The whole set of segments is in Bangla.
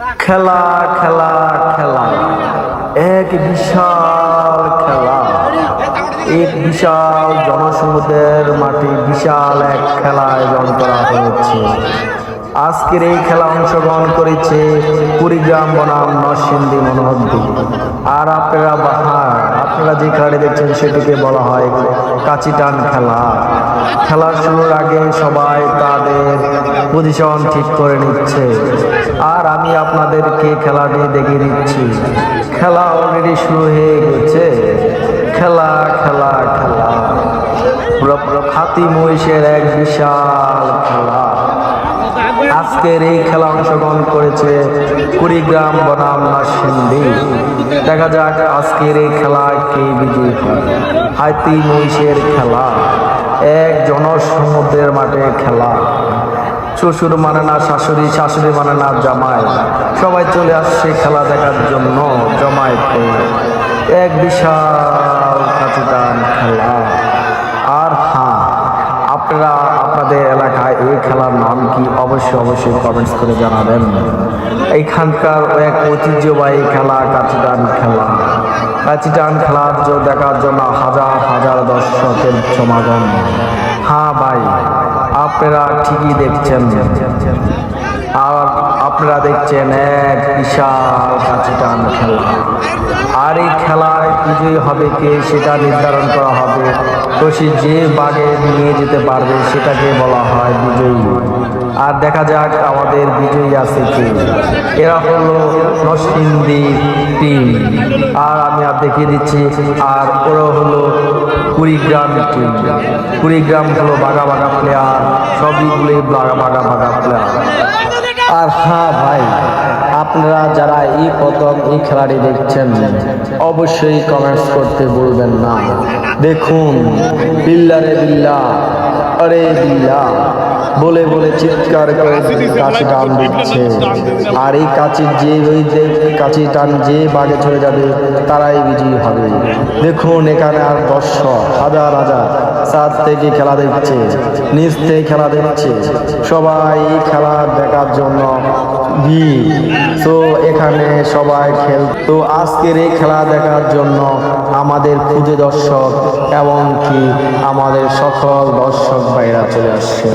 খেলা খেলা খেলা। এক বিশাল খেলা। এক বিশাল জনসমুদ্রের মাটি, বিশাল এক খেলা আয়োজন করা হয়েছে। আজকের এই খেলা অংশগ্রহণ করেছে কুড়িগ্রাম বনাম নরসিংদী মনোহদ্দি আর আপনারা বাহার, আপনারা যে খেলাটি দেখছেন সেটিকে বলা হয় কাচিটান খেলা। খেলা শুরুর আগে সবাই তাদের পজিশন ঠিক করে নিচ্ছে। আর আমি আপনাদেরকে খেলাটি দেখিয়ে দিচ্ছি। খেলা অলরেডি শুরু হয়ে গেছে। খেলা খেলা খেলা। খাতি মহিষের এক বিশাল খেলা। আজকের এই খেলা অংশগ্রহণ করেছে কুড়িগ্রাম বনাম নাসিন্দি। দেখা যাক আজকের এই খেলায় কে বিজয়ী হয়। হাতি মহিষের খেলা, এক জনসমুদ্রের মাঠে খেলা। শ্বশুর মানে না শাশুড়ি শাশুড়ি মানে না জামাই। সবাই চলে আসছে খেলা দেখার জন্য জমায়েতে এক বিশাল কাচিদান খেলা। আর হ্যাঁ আপনারা আপনাদের এলাকায় এই খেলার নাম কি অবশ্যই অবশ্যই কমেন্টস করে জানাবেন। এইখানকার এক ঐতিহ্যবাহী খেলা কাচিটান খেলা। কাচিটান খেলার দেখার জন্য হাজার হাজার দর্শকের সমাগম। হ্যাঁ ভাই, আপনারা ঠিকই দেখছেন। আর আপনারা দেখছেন এক বিশাল কাচিটান খেলা। আর এই খেলায় বিজয়ী হবে কে সেটা নির্ধারণ করা হবে। সে যে বাগে নিয়ে যেতে পারবে সেটাকে বলা হয় বিজয়ী। আর দেখা যাক আমাদের বিজয়ী আছে কে। এরা হলো নরসিংদী টিম। আর আমি আর দেখিয়ে দিচ্ছি, আর ওরা হলো কুড়িগ্রাম টিম। কুড়িগ্রাম হলো বাঘা বাঘা প্লেয়ার সবইগুলোই বাঘা বাঘা বাঘা প্লেয়ার আর হ্যাঁ ভাই আপনারা যারা এই প্রথম এই খেলাটি দেখছেন, অবশ্যই কমেন্টস করতে বলবেন না। দেখুন, বিল্লারে বিল্লা, আরে বিল্লা, বলে বলে চিৎকার করে কাছে টান দিচ্ছে। আর এই কাছে যে ওই যে কাছে টান যে বাগে চলে যাবে, তারাই বিজয়ী হবে। দেখুন, এখানে আর দর্শক, হাজার হাজার সাত থেকে খেলা দেখছে, নিচ থেকে খেলা দেখছে। সবাই খেলা দেখার জন্য ভিড়। তো এখানে সবাই খেল তো আজকের এই খেলা দেখার জন্য আমাদের খুদে দর্শক এমনকি আমাদের সকল দর্শক ভাইরা চলে আসছে।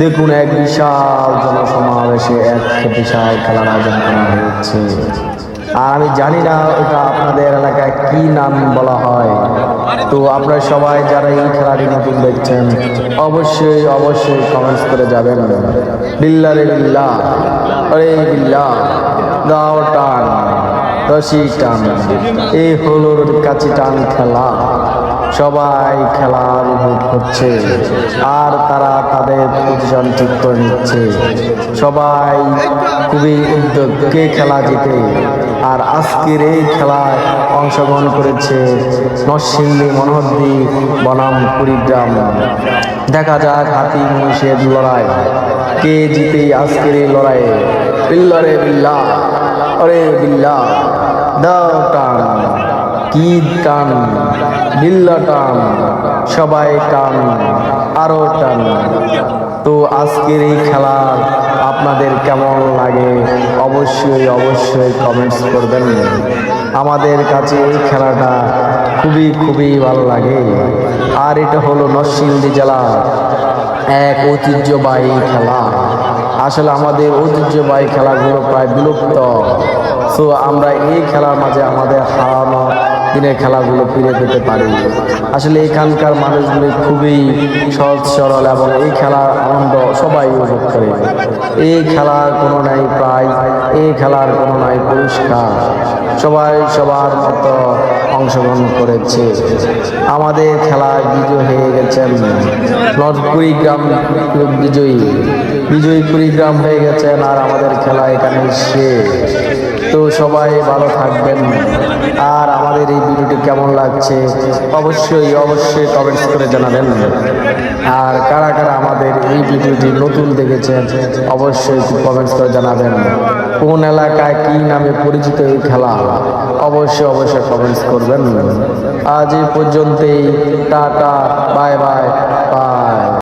দেখুন এক বিশাল জনসমাবেশে এক বিশাল খেলার আয়োজন করা হয়েছে। আর আমি জানি না ওটা আপনাদের এলাকায় কি নাম বলা হয়। তো আপনারা সবাই যারা এই খেলাটি নতুন দেখছেন, অবশ্যই অবশ্যই কমেন্টস করে যাবেন। বিল্লা রে বিল্লা আরে বিল্লা দাও টান, রশি টান, এই হলো কাছি টান খেলা, সবাই খেলা উপভোগ করছে, আর তারা তাদের পজিশন ঠিক করে নিচ্ছে। সবাই খুবই উদ্যোগ, কে খেলা জিতে? আর আজকের এই খেলায় অংশগ্রহণ করেছে নরসিংদী মনোহদ্দি বনাম কুড়িগ্রাম। দেখা যাক হাতি মহিষের লড়াই। কে জিতে আজকের এই লড়াইয়ে? বিল্লারে বিল্লা অরে বিল্লা, দাও টান। কি টান? বিল্লা টান, সবাই টান আরও টান। তো আজকের এই খেলা আপনাদের কেমন লাগে? অবশ্যই অবশ্যই কমেন্টস করবেন। আমাদের কাছে এই খেলাটা খুবই খুবই ভালো লাগে। আর এটা হলো নরসিংদী জেলা এক ঐতিহ্যবাহী খেলা। আসলে আমাদের ঐতিহ্যবাহী খেলাগুলো প্রায় বিলুপ্ত। সো আমরা এই খেলার মাঝে আমাদের হারানো দিনের খেলাগুলো ফিরে পেতে পারি। আসলে এখানকার মানুষগুলি খুবই সহজ, সরল এবং এই খেলার আনন্দ সবাই উপভোগ করে। এই খেলার কোনো নাই প্রায়, এই খেলার কোনো নাই পুরস্কার। সবাই সবার মতো অংশগ্রহণ করেছে। আমাদের খেলায় বিজয় হয়ে গেছেন নর্থ কুড়িগ্রাম বিজয়ী। বিজয়ী কুড়িগ্রাম হয়ে গেছেন আর আমাদের খেলা এখানে শেষ। তো সবাই ভালো থাকবেন। আর আমাদের এই ভিডিওটি কেমন লাগছে অবশ্যই অবশ্যই কমেন্টস করে জানাবেন। আর কারা কারা আমাদের এই ভিডিওটি নতুন দেখেছেন, অবশ্যই কমেন্টস করে জানাবেন। কোন এলাকায় কি নামে পরিচিত এই খেলা? অবশ্যই অবশ্যই কমেন্টস করবেন। আজ এই পর্যন্তই। Tata bye bye